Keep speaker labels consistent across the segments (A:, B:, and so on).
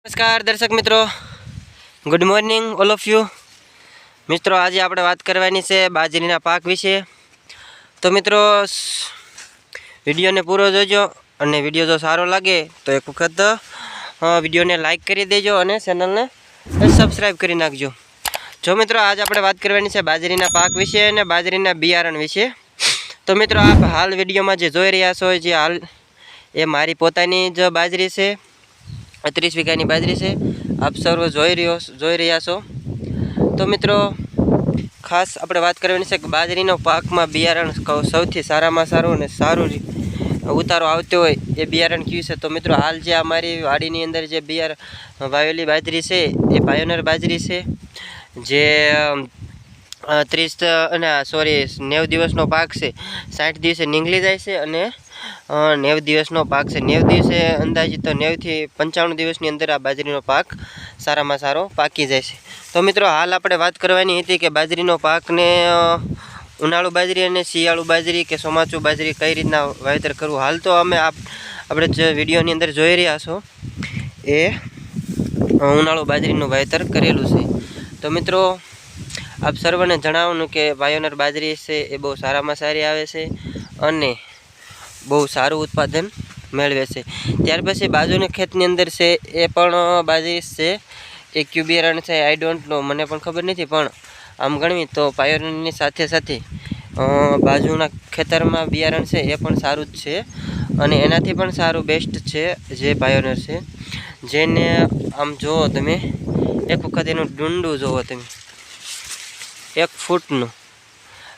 A: નમસ્કાર, દર્શક મિત્રો. Good morning all of you મિત્રો, આજે આપણે વાત કરવાની છે બાજરીના પાક વિશે. તો મિત્રો વિડીયોને પૂરો જોજો અને વીડિયો જો સારો લાગે તો એક વખત વિડીયોને લાઈક કરી દેજો અને ચેનલને સબસ્ક્રાઈબ કરી નાખજો. જો મિત્રો, આજે આપણે વાત કરવાની છે બાજરીના પાક વિશે અને બાજરીના બિયારણ વિશે. તો મિત્રો, આપ હાલ વિડીયોમાં જે જોઈ રહ્યા છો, જે હાલ એ મારી પોતાની જ બાજરી છે. ત્રીસ વીઘાની બાજરી છે. આપ સર્વ જોઈ રહ્યો જોઈ રહ્યા છો. તો મિત્રો, ખાસ આપણે વાત કરવાની છે કે બાજરીનો પાકમાં બિયારણ સૌથી સારામાં સારું અને સારું ઉતારો આવતો હોય એ બિયારણ કયું છે? તો મિત્રો, હાલ જે અમારી વાડીની અંદર જે બિયાર, વાવેલી બાજરી છે, એ પાયોનર બાજરી છે. જે ત્રીસ અને સોરી નેવ દિવસનો પાક છે. સાઠ દિવસે નીંગળી જાય છે અને નેવ દિવસનો પાક છે. નેવ દિવસે અંદાજિત તો નેવથી પંચાણું દિવસની અંદર આ બાજરીનો પાક સારામાં સારો પાકી જાય છે. તો મિત્રો, હાલ આપણે વાત કરવાની હતી કે બાજરીનો પાકને ઉનાળુ બાજરી અને શિયાળુ બાજરી કે ચોમાસું બાજરી કઈ રીતના વાવેતર કરવું? હાલ તો અમે આપ, આપણે જે વિડીયોની અંદર જોઈ રહ્યા છો એ ઉનાળુ બાજરીનું વાવેતર કરેલું છે. તો મિત્રો, આપ સર્વને જણાવવાનું કે વાયોનર બાજરી છે એ બહુ સારામાં સારી આવે છે અને બહુ સારું ઉત્પાદન મેળવે છે. ત્યાર પછી બાજુની ખેતની અંદર છે, એ પણ બાજરી છે. એ ક્યુ બિયારણ છે આઈ ડોન્ટ નો મને પણ ખબર નથી, પણ આમ ગણવી તો પાયોનરની સાથે સાથે બાજુના ખેતરમાં બિયારણ છે, એ પણ સારું જ છે. અને એનાથી પણ સારું બેસ્ટ છે, જે પાયોનર છે. જેને આમ જુઓ તમે, એક વખત એનું ડુંડું જુઓ તમે. એક ફૂટનું.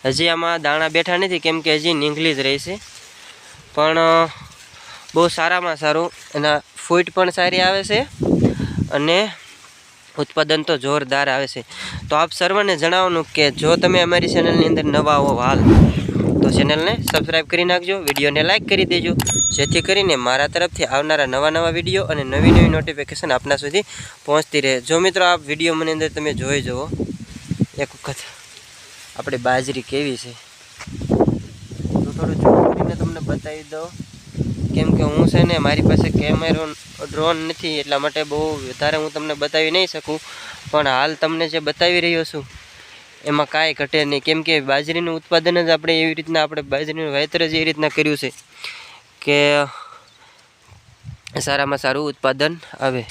A: હજી આમાં દાણા બેઠા નથી, કેમ કે હજી નીંગલી જ રહી છે. પણ બહુ સારામાં સારું. એના ફૂટ પણ સારી આવે છે અને ઉત્પાદન તો જોરદાર આવે છે. તો આપ સર્વને જણાવવાનું કે જો તમે અમારી ચેનલની અંદર નવા હો હાલ, તો ચેનલને સબસ્ક્રાઈબ કરી નાખજો, વિડીયોને લાઇક કરી દેજો. જેથી કરીને મારા તરફથી આવનારા નવા નવા વીડિયો અને નવી નવી નોટિફિકેશન આપના સુધી પહોંચતી રહે. જો મિત્રો આ વીડિયો મને અંદર તમે જોઈ જુઓ. એક વખત આપણી બાજરી કેવી છે તો થોડું ઝૂમ કરીને તમને બતાવી દઉં. કેમ કે હું છે ને, મારી પાસે કેમેરો ડ્રોન નથી, એટલા માટે બહુ વધારે હું તમને બતાવી નહીં શકું. પણ હાલ તમને જે બતાવી રહ્યો છું, એમાં કાંઈ ઘટે નહીં. કેમ કે બાજરીનું ઉત્પાદન જ આપણે એવી રીતના, આપણે બાજરીનું વાવેતર જ એ રીતના કર્યું છે કે સારામાં સારું ઉત્પાદન આવે.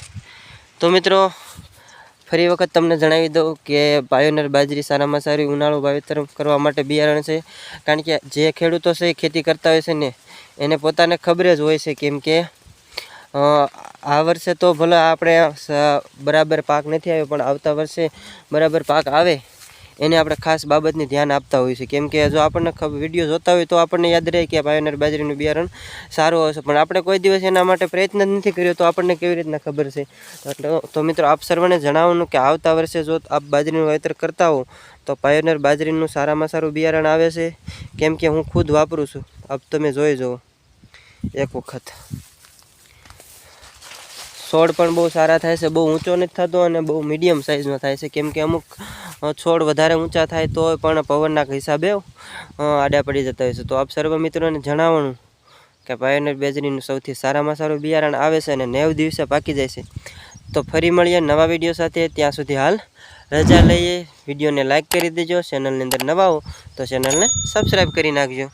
A: તો મિત્રો ફરી વખત તમને જણાવી દઉં કે પાયોનર બાજરી સારામાં સારી ઉનાળો વાવેતર કરવા માટે બિયારણ છે. કારણ કે જે ખેડૂતો છે એ ખેતી કરતા હોય છે ને, એને પોતાને ખબર જ હોય છે કેમ કે આ વર્ષે તો ભલે આપણે બરાબર પાક નથી આવ્યો, પણ આવતા વર્ષે બરાબર પાક આવે. એને આપણે ખાસ બાબતની ધ્યાન આપતા હોઈએ છીએ. કેમ કે જો આપણને વીડિયો જોતા હોય તો આપણને યાદ રહે કે પાયોનર બાજરીનું બિયારણ સારું હશે. પણ આપણે કોઈ દિવસ એના માટે પ્રયત્ન નથી કર્યો તો આપણને કેવી રીતના ખબર છે? એટલે તો મિત્રો આપ સર્વને જણાવવાનું કે આવતા વર્ષે જો આપ બાજરીનું વાવેતર કરતા હો, તો પાયોનર બાજરીનું સારામાં સારું બિયારણ આવે છે? કેમ કે હું ખુદ વાપરું છું. આપ તમે જોઈ જુઓ. એક વખત. છોડ પણ બહુ સારા થાય છે. બહુ ઊંચો નથી થતો અને બહુ મીડિયમ સાઇઝનો થાય છે. કેમ કે અમુક છોડ વધારે ઊંચા થાય તો પણ પવનના હિસાબે આડા પડી જતા હોય છે. તો આપ સર્વ મિત્રોને જણાવવાનું કે પાયોનર બેજરીનું સૌથી સારામાં સારું બિયારણ આવે છે અને નેવ દિવસે પાકી જાય છે. તો ફરી મળીએ નવા વીડિયો સાથે. ત્યાં સુધી હાલ રજા લઈએ. વિડીયોને લાઇક કરી દેજો. ચેનલની અંદર નવા હો તો ચેનલને સબસ્ક્રાઈબ કરી નાખજો.